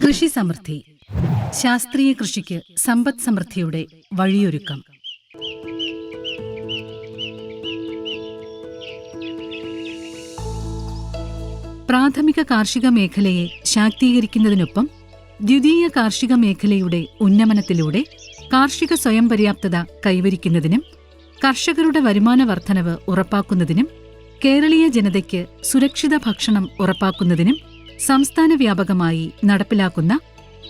കൃഷി സമൃദ്ധി. ശാസ്ത്രീയ കൃഷിക്ക് സമ്പദ് സമൃദ്ധിയുടെ വഴിയൊരുക്കം. പ്രാഥമിക കാർഷിക മേഖലയെ ശാക്തീകരിക്കുന്നതിനൊപ്പം ദ്വിതീയ കാർഷിക മേഖലയുടെ ഉന്നമനത്തിലൂടെ കാർഷിക സ്വയം പര്യാപ്തത കൈവരിക്കുന്നതിനും കർഷകരുടെ വരുമാന വർധനവ് ഉറപ്പാക്കുന്നതിനും കേരളീയ ജനതയ്ക്ക് സുരക്ഷിത ഭക്ഷണം ഉറപ്പാക്കുന്നതിനും സംസ്ഥാന വ്യാപകമായി നടപ്പിലാക്കുന്ന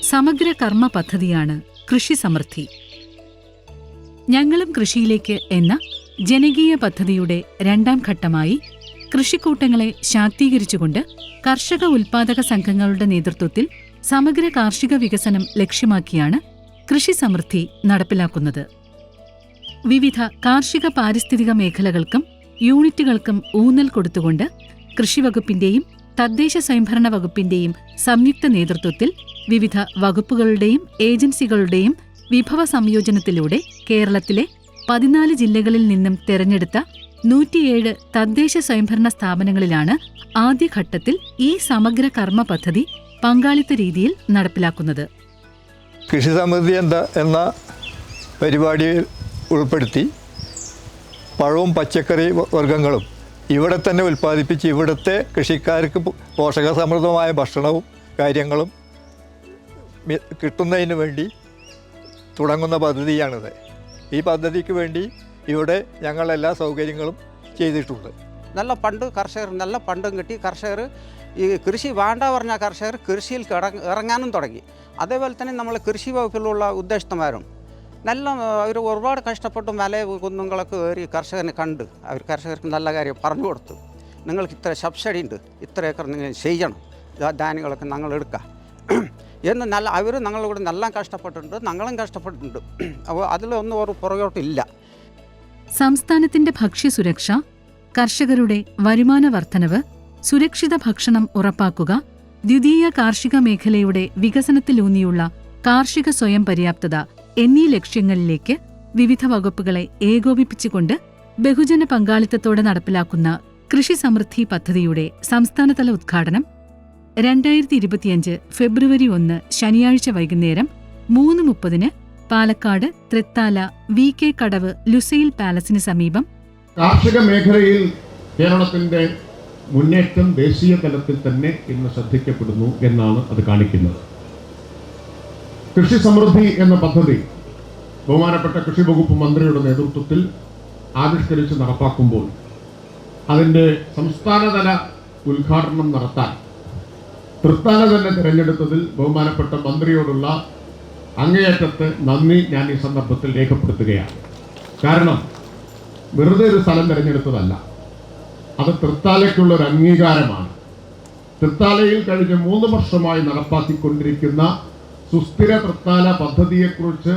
സമഗ്ര കർമ്മ പദ്ധതിയാണ് കൃഷി സമൃദ്ധി. ഞങ്ങളും കൃഷിയിലേക്ക് എന്ന ജനകീയ പദ്ധതിയുടെ രണ്ടാം ഘട്ടമായി കൃഷിക്കൂട്ടങ്ങളെ ശാക്തീകരിച്ചുകൊണ്ട് കർഷക ഉൽപാദക സംഘങ്ങളുടെ നേതൃത്വത്തിൽ സമഗ്ര കാർഷിക വികസനം ലക്ഷ്യമാക്കിയാണ് കൃഷി സമൃദ്ധി നടപ്പിലാക്കുന്നത്. വിവിധ കാർഷിക പാരിസ്ഥിതിക മേഖലകൾക്കും യൂണിറ്റുകൾക്കും ഊന്നൽ കൊടുത്തുകൊണ്ട് കൃഷിവകുപ്പിന്റെയും തദ്ദേശ സ്വയംഭരണ വകുപ്പിന്റെയും സംയുക്ത നേതൃത്വത്തിൽ വിവിധ വകുപ്പുകളുടെയും ഏജൻസികളുടെയും വിഭവ സംയോജനത്തിലൂടെ കേരളത്തിലെ പതിനാല് ജില്ലകളിൽ നിന്നും തെരഞ്ഞെടുത്ത നൂറ്റിയേഴ് തദ്ദേശ സ്വയംഭരണ സ്ഥാപനങ്ങളിലാണ് ആദ്യഘട്ടത്തിൽ ഈ സമഗ്ര കർമ്മ പദ്ധതി പങ്കാളിത്ത രീതിയിൽ നടപ്പിലാക്കുന്നത്. കൃഷി സമൃദ്ധി എന്താ എന്ന പരിപാടിയിൽ ഉൾപ്പെടുത്തി പഴവും പച്ചക്കറി വർഗങ്ങളും ഇവിടെ തന്നെ ഉൽപ്പാദിപ്പിച്ച് ഇവിടുത്തെ കൃഷിക്കാർക്ക് പോഷകസമൃദ്ധമായ ഭക്ഷണവും കാര്യങ്ങളും കിട്ടുന്നതിന് വേണ്ടി തുടങ്ങുന്ന പദ്ധതിയാണിത്. ഈ പദ്ധതിക്ക് വേണ്ടി ഇവിടെ ഞങ്ങൾ എല്ലാ സൗകര്യങ്ങളും ചെയ്തിട്ടുണ്ട്. നല്ല പണ്ട് കർഷകർ നല്ല പണ്ടും കിട്ടി. കർഷകർ ഈ കൃഷി വേണ്ട പറഞ്ഞ കർഷകർ കൃഷിയിൽ ഇറങ്ങാനും തുടങ്ങി. അതേപോലെ തന്നെ നമ്മൾ കൃഷി വകുപ്പിലുള്ള ഉദ്യോഗസ്ഥന്മാരും നല്ല അവർ ഒരുപാട് കഷ്ടപ്പെട്ട് മല കുന്നുകളൊക്കെ കയറി കർഷകനെ കണ്ട് അവർ കർഷകർക്ക് നല്ല കാര്യം പറഞ്ഞു കൊടുത്തു. നിങ്ങൾക്ക് ഇത്ര സബ്സിഡി ഉണ്ട് ഇത്ര ഏക്കർ നിങ്ങൾ ചെയ്യണം ധാന്യങ്ങളൊക്കെ ഞങ്ങൾ എടുക്കാം. എന്ന് നല്ല അവർ ഞങ്ങളോട് നല്ല കഷ്ടപ്പെട്ടിട്ടുണ്ട് ഞങ്ങളും കഷ്ടപ്പെട്ടിട്ടുണ്ട്. അപ്പോൾ അതിലൊന്നും ഒരു പുറകോട്ടില്ല. സംസ്ഥാനത്തിന്റെ ഭക്ഷ്യസുരക്ഷ കർഷകരുടെ വരുമാന വർധനവ് സുരക്ഷിത ഭക്ഷണം ഉറപ്പാക്കുക ദ്വിതീയ കാർഷിക മേഖലയുടെ വികസനത്തിലൂന്നിയുള്ള കാർഷിക സ്വയം പര്യാപ്തത എന്നീ ലക്ഷ്യങ്ങളിലേക്ക് വിവിധ വകുപ്പുകളെ ഏകോപിപ്പിച്ചുകൊണ്ട് ബഹുജന പങ്കാളിത്തത്തോടെ നടപ്പിലാക്കുന്ന കൃഷി സമൃദ്ധി പദ്ധതിയുടെ സംസ്ഥാനതല ഉദ്ഘാടനം രണ്ടായിരത്തി ഇരുപത്തിയഞ്ച് ഫെബ്രുവരി ഒന്ന് ശനിയാഴ്ച വൈകുന്നേരം മൂന്ന് മുപ്പതിന് Palakkad Thrithala V K Kadavu Lusail പാലസിന് സമീപം കാർഷിക മേഖലയിൽ കേരളത്തിന്റെ മുന്നേറ്റം ദേശീയ തലത്തിൽ തന്നെ ഇന്ന് ശ്രദ്ധിക്കപ്പെടുന്നു എന്നാണ് അത് കാണിക്കുന്നത്. കൃഷി സമൃദ്ധി എന്ന പദ്ധതി ബഹുമാനപ്പെട്ട കൃഷി വകുപ്പ് മന്ത്രിയുടെ നേതൃത്വത്തിൽ ആവിഷ്കരിച്ച് നടപ്പാക്കുമ്പോൾ അതിന്റെ സംസ്ഥാനതല ഉദ്ഘാടനം നടത്താൻ തൃത്താല തന്നെ തിരഞ്ഞെടുത്തതിൽ ബഹുമാനപ്പെട്ട മന്ത്രിയോടുള്ള അങ്ങേയറ്റത്തെ നന്ദി ഞാൻ ഈ സന്ദർഭത്തിൽ രേഖപ്പെടുത്തുകയാണ്. കാരണം വെറുതെ ഒരു സ്ഥലം തിരഞ്ഞെടുത്തതല്ല. അത് തൃത്താലയ്ക്കുള്ള ഒരു അംഗീകാരമാണ്. തൃത്താലയിൽ കഴിഞ്ഞ മൂന്ന് വർഷമായി നടപ്പാക്കിക്കൊണ്ടിരിക്കുന്ന സുസ്ഥിര തൃത്താല പദ്ധതിയെക്കുറിച്ച്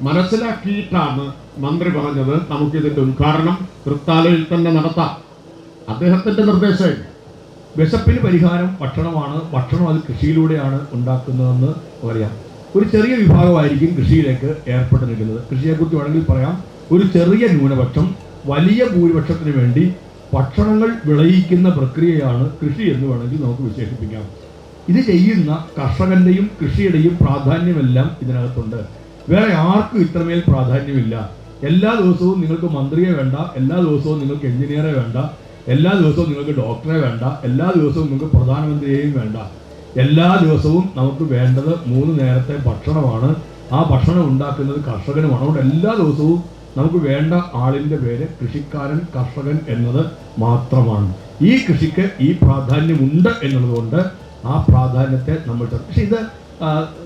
മനസ്സിലാക്കിയിട്ടാണ് മന്ത്രി പറഞ്ഞത്. നമുക്കിതിന്റെ ഉദ്ഘാടനം തൃത്താലയിൽ തന്നെ നടത്താം. അദ്ദേഹത്തിന്റെ നിർദ്ദേശം വിശപ്പിന് പരിഹാരം ഭക്ഷണമാണ്. ഭക്ഷണം അത് കൃഷിയിലൂടെയാണ് ഉണ്ടാക്കുന്നതെന്ന് പറയാം. ഒരു ചെറിയ വിഭാഗമായിരിക്കും കൃഷിയിലേക്ക് ഏർപ്പെട്ടു നിൽക്കുന്നത്. കൃഷിയെക്കുറിച്ച് വേണമെങ്കിൽ പറയാം. ഒരു ചെറിയ ന്യൂനപക്ഷം വലിയ ഭൂരിപക്ഷത്തിന് വേണ്ടി ഭക്ഷണങ്ങൾ വിളയിക്കുന്ന പ്രക്രിയയാണ് കൃഷി എന്ന് വേണമെങ്കിൽ നമുക്ക് വിശേഷിപ്പിക്കാം. ഇത് ചെയ്യുന്ന കർഷകന്റെയും കൃഷിയുടെയും പ്രാധാന്യമെല്ലാം ഇതിനകത്തുണ്ട്. വേറെ ആർക്കും ഇത്രമേൽ പ്രാധാന്യമില്ല. എല്ലാ ദിവസവും നിങ്ങൾക്ക് മന്ത്രിയെ വേണ്ട എല്ലാ ദിവസവും നിങ്ങൾക്ക് എഞ്ചിനീയറെ വേണ്ട എല്ലാ ദിവസവും നിങ്ങൾക്ക് ഡോക്ടറെ വേണ്ട എല്ലാ ദിവസവും നിങ്ങൾക്ക് പ്രധാനമന്ത്രിയെയും വേണ്ട. എല്ലാ ദിവസവും നമുക്ക് വേണ്ടത് മൂന്ന് നേരത്തെ ഭക്ഷണമാണ്. ആ ഭക്ഷണം ഉണ്ടാക്കുന്നത് കർഷകനുമാണ്. അതുകൊണ്ട് എല്ലാ ദിവസവും നമുക്ക് വേണ്ട ആളിന്റെ പേര് കൃഷിക്കാരൻ കർഷകൻ എന്നത് മാത്രമാണ്. ഈ കൃഷിക്ക് ഈ പ്രാധാന്യമുണ്ട് എന്നുള്ളതുകൊണ്ട് ആ പ്രാധാന്യത്തെ നമ്മൾ പക്ഷെ ഇത്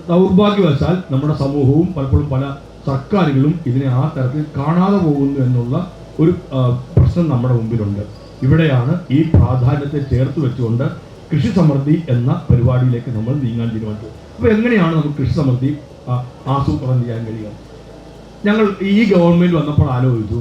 ദൗർഭാഗ്യവശാൽ നമ്മുടെ സമൂഹവും പലപ്പോഴും പല സർക്കാരുകളും ഇതിനെ ആ തരത്തിൽ കാണാതെ പോകുന്നു എന്നുള്ള ഒരു പ്രശ്നം നമ്മുടെ മുമ്പിലുണ്ട്. ഇവിടെയാണ് ഈ പ്രാധാന്യത്തെ ചേർത്ത് വെച്ചുകൊണ്ട് കൃഷി സമൃദ്ധി എന്ന പരിപാടിയിലേക്ക് നമ്മൾ നീങ്ങാൻ തീരുമാനിച്ചത്. അപ്പോൾ എങ്ങനെയാണ് നമുക്ക് കൃഷി സമൃദ്ധി ആസൂത്രണം ചെയ്യാൻ കഴിയുക? ഞങ്ങൾ ഈ ഗവൺമെന്റ് വന്നപ്പോൾ ആലോചിച്ചു.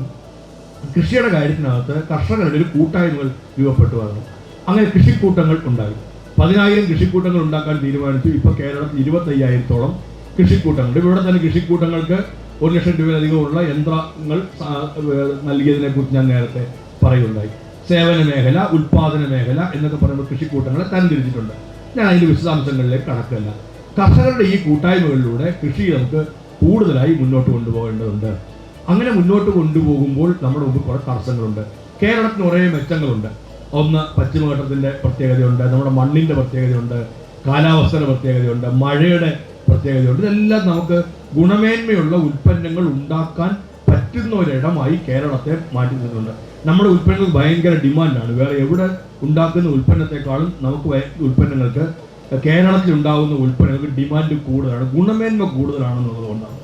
കൃഷിയുടെ കാര്യത്തിനകത്ത് കർഷകരുടെ ഒരു കൂട്ടായ്മകൾ രൂപപ്പെട്ടു വന്നു. അങ്ങനെ കൃഷിക്കൂട്ടങ്ങൾ ഉണ്ടായി. പതിനായിരം കൃഷിക്കൂട്ടങ്ങൾ ഉണ്ടാക്കാൻ തീരുമാനിച്ചു. ഇപ്പോൾ കേരളത്തിൽ ഇരുപത്തയ്യായിരത്തോളം കൃഷിക്കൂട്ടങ്ങൾ ഇവിടെ തന്നെ കൃഷിക്കൂട്ടങ്ങൾക്ക് ഒരു ലക്ഷം രൂപയിലധികമുള്ള യന്ത്രങ്ങൾ സ- നൽകിയതിനെ കുറിച്ച് ഞാൻ നേരത്തെ പറയുകയുണ്ടായി. സേവന മേഖല ഉൽപാദന മേഖല എന്നൊക്കെ പറയുമ്പോൾ കൃഷിക്കൂട്ടങ്ങളെ തരംതിരിച്ചിട്ടുണ്ട്. ഞാൻ അതിന്റെ വിശദാംശങ്ങളിലേക്ക് കണക്കല്ല കർഷകരുടെ ഈ കൂട്ടായ്മകളിലൂടെ കൃഷി നമുക്ക് കൂടുതലായി മുന്നോട്ട് കൊണ്ടുപോകേണ്ടതുണ്ട്. അങ്ങനെ മുന്നോട്ട് കൊണ്ടുപോകുമ്പോൾ നമ്മുടെ മുമ്പ് കുറേ തടസ്സങ്ങളുണ്ട്. കേരളത്തിന് കുറേ മെച്ചങ്ങളുണ്ട്. ഒന്ന് പശ്ചിമഘട്ടത്തിന്റെ പ്രത്യേകതയുണ്ട് നമ്മുടെ മണ്ണിന്റെ പ്രത്യേകതയുണ്ട് കാലാവസ്ഥയുടെ പ്രത്യേകതയുണ്ട് മഴയുടെ പ്രത്യേകതയുണ്ട്. ഇതെല്ലാം നമുക്ക് ഗുണമേന്മയുള്ള ഉൽപ്പന്നങ്ങൾ ഉണ്ടാക്കാൻ പറ്റുന്ന ഒരിടമായി കേരളത്തെ മാറ്റി നിന്നിട്ടുണ്ട് നമ്മുടെ ഉൽപ്പന്നങ്ങൾക്ക് ഭയങ്കര ഡിമാൻഡാണ്. വേറെ എവിടെ ഉണ്ടാക്കുന്ന ഉൽപ്പന്നത്തെക്കാളും നമുക്ക് ഉൽപ്പന്നങ്ങൾക്ക് കേരളത്തിൽ ഉണ്ടാകുന്ന ഉൽപ്പന്നങ്ങൾക്ക് ഡിമാൻഡ് കൂടുതലാണ് ഗുണമേന്മ കൂടുതലാണെന്നുള്ളതുകൊണ്ടാണ്.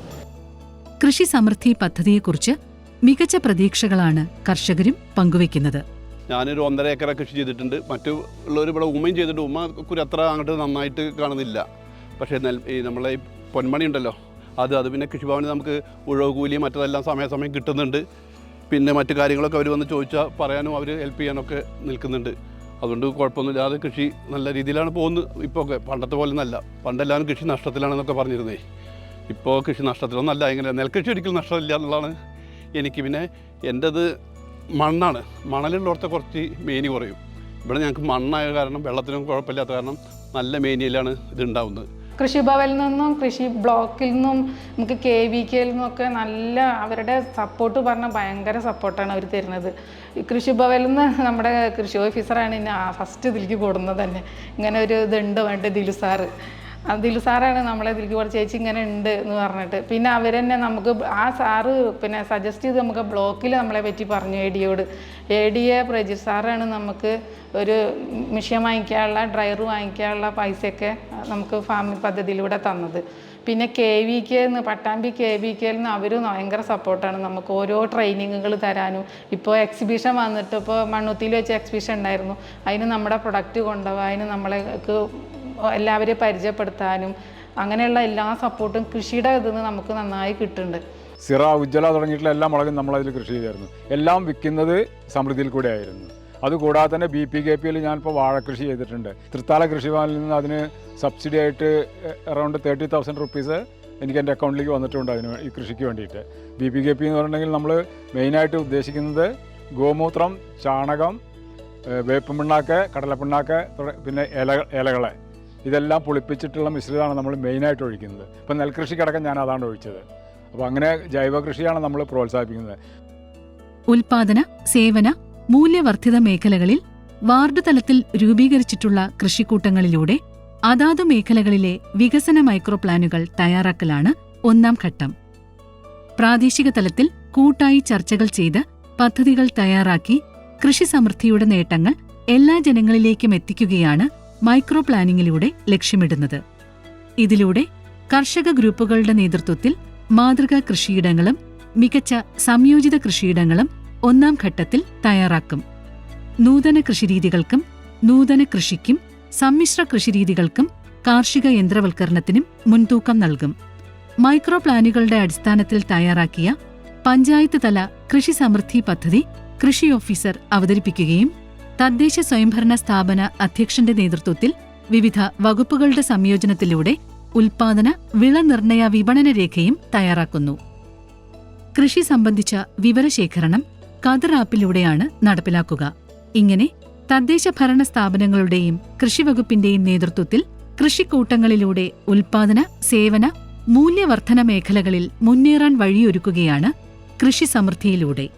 കൃഷി സമൃദ്ധി പദ്ധതിയെക്കുറിച്ച് മികച്ച പ്രതീക്ഷകളാണ് കർഷകരും പങ്കുവയ്ക്കുന്നത്. ഞാനൊരു ഒന്നര ഏക്കറ കൃഷി ചെയ്തിട്ടുണ്ട്. മറ്റു ഉള്ളവർ ഇവിടെ ഉമ്മയും ചെയ്തിട്ട് ഉമ്മ കുരു അത്ര അങ്ങോട്ട് നന്നായിട്ട് കാണുന്നില്ല. പക്ഷേ നെൽ ഈ നമ്മളെ ഈ പൊന്മണി ഉണ്ടല്ലോ അത് അത് പിന്നെ കൃഷിഭവന് നമുക്ക് ഉഴവ് കൂലി മറ്റതെല്ലാം സമയാസമയം കിട്ടുന്നുണ്ട്. പിന്നെ മറ്റു കാര്യങ്ങളൊക്കെ അവർ വന്ന് ചോദിച്ചാൽ പറയാനും അവർ ഹെൽപ്പ് ചെയ്യാനൊക്കെ നിൽക്കുന്നുണ്ട്. അതുകൊണ്ട് കുഴപ്പമൊന്നുമില്ലാതെ കൃഷി നല്ല രീതിയിലാണ് പോകുന്നത് ഇപ്പോൾ ഒക്കെ പണ്ടത്തെ പോലെ ഒന്നല്ല പണ്ടെല്ലാവരും കൃഷി നഷ്ടത്തിലാണെന്നൊക്കെ പറഞ്ഞിരുന്നേ. ഇപ്പോൾ കൃഷി നഷ്ടത്തിലൊന്നല്ല. ഇങ്ങനെ നെൽകൃഷി ഒരിക്കലും നഷ്ടമില്ല എന്നുള്ളതാണ് എനിക്ക് പിന്നെ എന്റെത് മണ്ണാണ്. മണലുള്ളിടത്ത് കുറച്ച് മേനി കുറയും. ഇവിടെ ഞങ്ങൾക്ക് മണ്ണായ കാരണം വെള്ളത്തിനും കുഴപ്പമില്ലാത്ത കാരണം നല്ല മേനിയിലാണ് ഇതുണ്ടാവുന്നത് കൃഷിഭവനിൽ നിന്നും കൃഷി ബ്ലോക്കിൽ നിന്നും നമുക്ക് കെ വി കെയിൽ നിന്നൊക്കെ നല്ല അവരുടെ സപ്പോർട്ട് പറഞ്ഞാൽ ഭയങ്കര സപ്പോർട്ടാണ് അവർ തരുന്നത്. കൃഷിഭവനിൽ നിന്ന് നമ്മുടെ കൃഷി ഓഫീസറാണ് ഇനി ഫസ്റ്റ് ഇതിലേക്ക് കൂടുന്നത് തന്നെ. ഇങ്ങനെ ഒരു ഇതുണ്ട് വേണ്ട ദിലു സാറ്. ആ ദിലു സാറാണ് നമ്മളെ ഇതിലേക്ക് കൂടെ ചേച്ചി ഇങ്ങനെ ഉണ്ട് എന്ന് പറഞ്ഞിട്ട്. പിന്നെ അവർ തന്നെ നമുക്ക് ആ സാറ് പിന്നെ സജസ്റ്റ് ചെയ്ത് നമുക്ക് ബ്ലോക്കിൽ നമ്മളെ പറ്റി പറഞ്ഞു എ ഡിയോട് എ ഡി എ പ്രജിത് സാറാണ് നമുക്ക് ഒരു മിഷ്യൻ വാങ്ങിക്കാനുള്ള ഡ്രൈവർ വാങ്ങിക്കാനുള്ള പൈസയൊക്കെ നമുക്ക് ഫാമിംഗ് പദ്ധതിയിലൂടെ തന്നത്. പിന്നെ കെ വി കെ എന്ന് പട്ടാമ്പി കെ വി കെയിൽ നിന്ന് അവർ ഭയങ്കര സപ്പോർട്ടാണ് നമുക്ക് ഓരോ ട്രെയിനിങ്ങുകൾ തരാനും. ഇപ്പോൾ എക്സിബിഷൻ വന്നിട്ട് ഇപ്പോൾ മണ്ണുത്തിയിൽ വെച്ച് എക്സിബിഷൻ ഉണ്ടായിരുന്നു. അതിന് നമ്മുടെ പ്രൊഡക്റ്റ് കൊണ്ടുപോകാൻ അതിന് നമ്മളെക്ക് എല്ലാവരെയും പരിചയപ്പെടുത്താനും അങ്ങനെയുള്ള എല്ലാ സപ്പോർട്ടും കൃഷിയുടെ ഇതിൽ നിന്ന് നമുക്ക് നന്നായി കിട്ടുന്നുണ്ട്. സിറ ഉജ്ജ്വല തുടങ്ങിയിട്ടുള്ള എല്ലാ മുളകും നമ്മളതിൽ കൃഷി ചെയ്തായിരുന്നു. എല്ലാം വിൽക്കുന്നത് സമൃദ്ധിയിൽ കൂടെ ആയിരുന്നു. അതുകൂടാതെ തന്നെ ബി പി കെ പിയിൽ ഞാനിപ്പോൾ വാഴക്കൃഷി ചെയ്തിട്ടുണ്ട്. തൃത്താല കൃഷിഭവനിൽ നിന്ന് അതിന് സബ്സിഡി ആയിട്ട് അറൗണ്ട് തേർട്ടി തൗസൻഡ് റുപ്പീസ് എനിക്ക് എന്റെ അക്കൗണ്ടിലേക്ക് വന്നിട്ടുണ്ട് അതിന് ഈ കൃഷിക്ക് വേണ്ടിയിട്ട്. ബി പി കെ പി എന്ന് പറഞ്ഞിട്ടുണ്ടെങ്കിൽ നമ്മൾ മെയിനായിട്ട് ഉദ്ദേശിക്കുന്നത് ഗോമൂത്രം ചാണകം വേപ്പ് പിണ്ണാക്ക് കടലപ്പിണ്ണാക്ക് പിന്നെ ഇല ഇലകളെ. ഇതെല്ലാം പുളിപ്പിച്ചിട്ടുള്ള മിശ്രിതമാണ് നമ്മൾ മെയിനായിട്ട് ഒഴിക്കുന്നത്. ഇപ്പം നെൽകൃഷിക്കടക്കം ഞാൻ അതാണ് ഒഴിച്ചത്. അപ്പോൾ അങ്ങനെ ജൈവകൃഷിയാണ് നമ്മൾ പ്രോത്സാഹിപ്പിക്കുന്നത്. ഉൽപാദന സേവന മൂല്യവർദ്ധിത മേഖലകളിൽ വാർഡ് തലത്തിൽ രൂപീകരിച്ചിട്ടുള്ള കൃഷിക്കൂട്ടങ്ങളിലൂടെ അതാതു മേഖലകളിലെ വികസന മൈക്രോ പ്ലാനുകൾ തയ്യാറാക്കലാണ് ഒന്നാം ഘട്ടം. പ്രാദേശിക തലത്തിൽ കൂട്ടായി ചർച്ചകൾ ചെയ്ത് പദ്ധതികൾ തയ്യാറാക്കി കൃഷി സമൃദ്ധിയുടെ നേട്ടങ്ങൾ എല്ലാ ജനങ്ങളിലേക്കും എത്തിക്കുകയാണ് മൈക്രോ പ്ലാനിങ്ങിലൂടെ ലക്ഷ്യമിടുന്നത്. ഇതിലൂടെ കർഷക ഗ്രൂപ്പുകളുടെ നേതൃത്വത്തിൽ മാതൃകാ കൃഷിയിടങ്ങളും മികച്ച സംയോജിത കൃഷിയിടങ്ങളും ഒന്നാം ഘട്ടത്തിൽ തയ്യാറാക്കും. നൂതന കൃഷിരീതികൾക്കും നൂതന കൃഷിക്കും സമ്മിശ്ര കൃഷിരീതികൾക്കും കാർഷിക യന്ത്രവൽക്കരണത്തിനും മുൻതൂക്കം നൽകും. മൈക്രോ പ്ലാനുകളുടെ അടിസ്ഥാനത്തിൽ തയ്യാറാക്കിയ പഞ്ചായത്ത് തല കൃഷി സമൃദ്ധി പദ്ധതി കൃഷി ഓഫീസർ അവതരിപ്പിക്കുകയും തദ്ദേശ സ്വയംഭരണ സ്ഥാപന അധ്യക്ഷന്റെ നേതൃത്വത്തിൽ വിവിധ വകുപ്പുകളുടെ സംയോജനത്തിലൂടെ ഉൽപാദന വിള നിർണയ വിപണന രേഖയും തയ്യാറാക്കുന്നു. കൃഷി സംബന്ധിച്ച വിവരശേഖരണം കതിർ ആപ്പിലൂടെയാണ് നടപ്പിലാക്കുക. ഇങ്ങനെ തദ്ദേശ ഭരണ സ്ഥാപനങ്ങളുടെയും കൃഷിവകുപ്പിന്റെയും നേതൃത്വത്തിൽ കൃഷിക്കൂട്ടങ്ങളിലൂടെ ഉൽപാദന സേവന മൂല്യവർദ്ധന മേഖലകളിൽ മുന്നേറാൻ വഴിയൊരുക്കുകയാണ് കൃഷി സമൃദ്ധിയിലൂടെ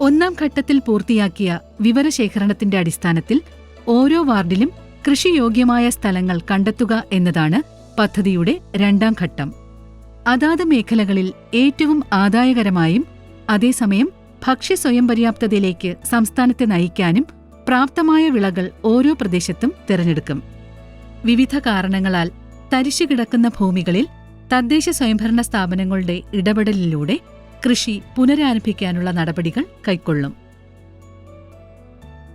ഒന്നാം ഘട്ടത്തിൽ പൂർത്തിയാക്കിയ വിവരശേഖരണത്തിന്റെ അടിസ്ഥാനത്തിൽ ഓരോ വാർഡിലും കൃഷിയോഗ്യമായ സ്ഥലങ്ങൾ കണ്ടെത്തുക എന്നതാണ് പദ്ധതിയുടെ രണ്ടാം ഘട്ടം. അതാത് മേഖലകളിൽ ഏറ്റവും ആദായകരമായും അതേസമയം ഭക്ഷ്യ സ്വയം പര്യാപ്തതയിലേക്ക് സംസ്ഥാനത്തെ നയിക്കാനും പ്രാപ്തമായ വിളകൾ ഓരോ പ്രദേശത്തും തിരഞ്ഞെടുക്കും. വിവിധ കാരണങ്ങളാൽ തരിശു കിടക്കുന്ന ഭൂമികളിൽ തദ്ദേശ സ്വയംഭരണ സ്ഥാപനങ്ങളുടെ ഇടപെടലിലൂടെ കൃഷി പുനരാരംഭിക്കാനുള്ള നടപടികൾ കൈക്കൊള്ളും.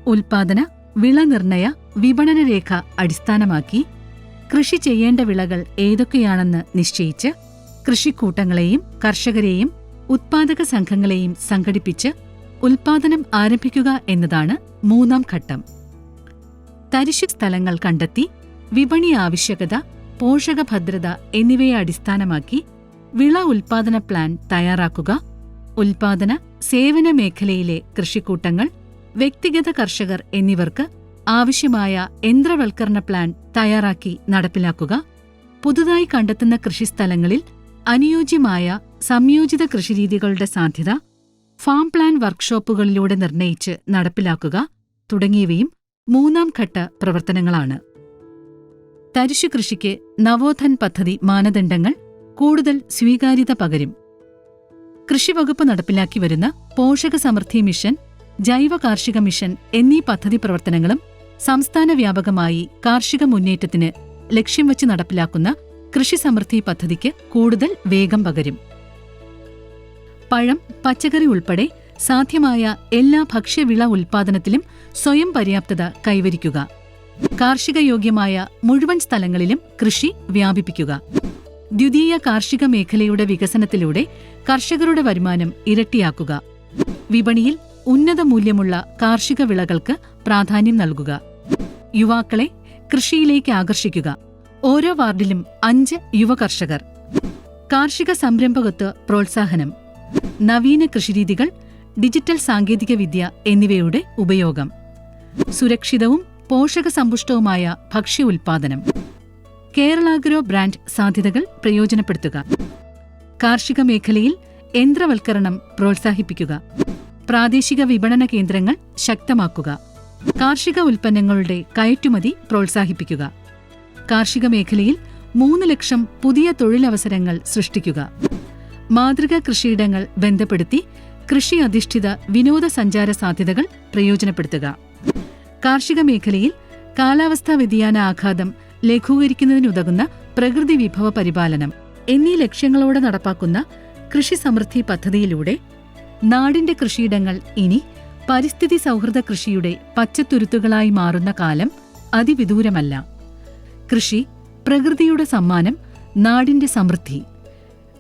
ഉൽപാദന വിളനിർണയ വിപണന രേഖ അടിസ്ഥാനമാക്കി കൃഷി ചെയ്യേണ്ട വിളകൾ ഏതൊക്കെയാണെന്ന് നിശ്ചയിച്ച് കൃഷിക്കൂട്ടങ്ങളെയും കർഷകരെയും ഉത്പാദക സംഘങ്ങളെയും സംഘടിപ്പിച്ച് ഉൽപാദനം ആരംഭിക്കുക എന്നതാണ് മൂന്നാം ഘട്ടം. തരിശു സ്ഥലങ്ങൾ കണ്ടെത്തി വിപണി ആവശ്യകത പോഷകഭദ്രത എന്നിവയെ അടിസ്ഥാനമാക്കി വിള ഉൽപാദന പ്ലാൻ തയ്യാറാക്കുക ഉൽപാദന സേവന മേഖലയിലെ കൃഷിക്കൂട്ടങ്ങൾ വ്യക്തിഗത കർഷകർ എന്നിവർക്ക് ആവശ്യമായ യന്ത്രവൽക്കരണ പ്ലാൻ തയ്യാറാക്കി നടപ്പിലാക്കുക പുതുതായി കണ്ടെത്തുന്ന കൃഷിസ്ഥലങ്ങളിൽ അനുയോജ്യമായ സംയോജിത കൃഷിരീതികളുടെ സാധ്യത ഫാം പ്ലാൻ വർക്ക്ഷോപ്പുകളിലൂടെ നിർണയിച്ച് നടപ്പിലാക്കുക തുടങ്ങിയവയും മൂന്നാം ഘട്ട പ്രവർത്തനങ്ങളാണ്. തരിശു കൃഷിക്ക് നവോധൻ പദ്ധതി മാനദണ്ഡങ്ങൾ കൂടുതൽ സ്വീകാര്യത പകരും. കൃഷിവകുപ്പ് നടപ്പിലാക്കി വരുന്ന പോഷക സമൃദ്ധി മിഷൻ ജൈവ കാർഷിക മിഷൻ എന്നീ പദ്ധതി പ്രവർത്തനങ്ങളും സംസ്ഥാന വ്യാപകമായി കാർഷിക മുന്നേറ്റത്തിന് ലക്ഷ്യം വച്ച് നടപ്പിലാക്കുന്ന കൃഷി സമൃദ്ധി പദ്ധതിക്ക് കൂടുതൽ വേഗം പകരും. പഴം പച്ചക്കറി ഉൾപ്പെടെ സാധ്യമായ എല്ലാ ഭക്ഷ്യവിള ഉൽപ്പാദനത്തിലും സ്വയം പര്യാപ്തത കൈവരിക്കുക. കാർഷിക യോഗ്യമായ മുഴുവൻ സ്ഥലങ്ങളിലും കൃഷി വ്യാപിപ്പിക്കുക. ദ്വിതീയ കാർഷിക മേഖലയുടെ വികസനത്തിലൂടെ കർഷകരുടെ വരുമാനം ഇരട്ടിയാക്കുക. വിപണിയിൽ ഉന്നത മൂല്യമുള്ള കാർഷിക വിളകൾക്ക് പ്രാധാന്യം നൽകുക. യുവാക്കളെ കൃഷിയിലേക്ക് ആകർഷിക്കുക. ഓരോ വാർഡിലും അഞ്ച് യുവ കർഷകർ കാർഷിക സംരംഭകത്വ പ്രോത്സാഹനം നവീന കൃഷിരീതികൾ ഡിജിറ്റൽ സാങ്കേതികവിദ്യ എന്നിവയുടെ ഉപയോഗം സുരക്ഷിതവും പോഷകസമ്പുഷ്ടവുമായ ഭക്ഷ്യ ഉൽപാദനം കേരളാഗ്രോ ബ്രാൻഡ് സാധ്യതകൾ പ്രയോജനപ്പെടുത്തുക കാർഷിക മേഖലയിൽ യന്ത്രവൽക്കരണം പ്രോത്സാഹിപ്പിക്കുക പ്രാദേശിക വിപണന കേന്ദ്രങ്ങൾ ശക്തമാക്കുക കാർഷിക ഉൽപ്പന്നങ്ങളുടെ കയറ്റുമതി പ്രോത്സാഹിപ്പിക്കുക. കാർഷിക മേഖലയിൽ മൂന്ന് ലക്ഷം പുതിയ തൊഴിലവസരങ്ങൾ സൃഷ്ടിക്കുക. മാതൃകാ കൃഷിയിടങ്ങൾ ബന്ധപ്പെടുത്തി കൃഷി അധിഷ്ഠിത വിനോദസഞ്ചാര സാധ്യതകൾ പ്രയോജനപ്പെടുത്തുക. കാർഷിക മേഖലയിൽ കാലാവസ്ഥാ വ്യതിയാന ആഘാതം ലഘൂകരിക്കുന്നതിനുതകുന്ന പ്രകൃതി വിഭവ പരിപാലനം എന്നീ ലക്ഷ്യങ്ങളോടെ നടപ്പാക്കുന്ന കൃഷി സമൃദ്ധി പദ്ധതിയിലൂടെ നാടിന്റെ കൃഷിയിടങ്ങൾ ഇനി പരിസ്ഥിതി സൗഹൃദ കൃഷിയുടെ പച്ചത്തുരുത്തുകളായി മാറുന്ന കാലം അതിവിദൂരമല്ല. കൃഷി പ്രകൃതിയുടെ സമ്മാനം നാടിന്റെ സമൃദ്ധി.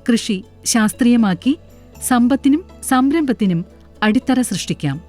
കൃഷി ശാസ്ത്രീയമാക്കി സമ്പത്തിനും സംരംഭത്തിനും അടിത്തറ സൃഷ്ടിക്കാം.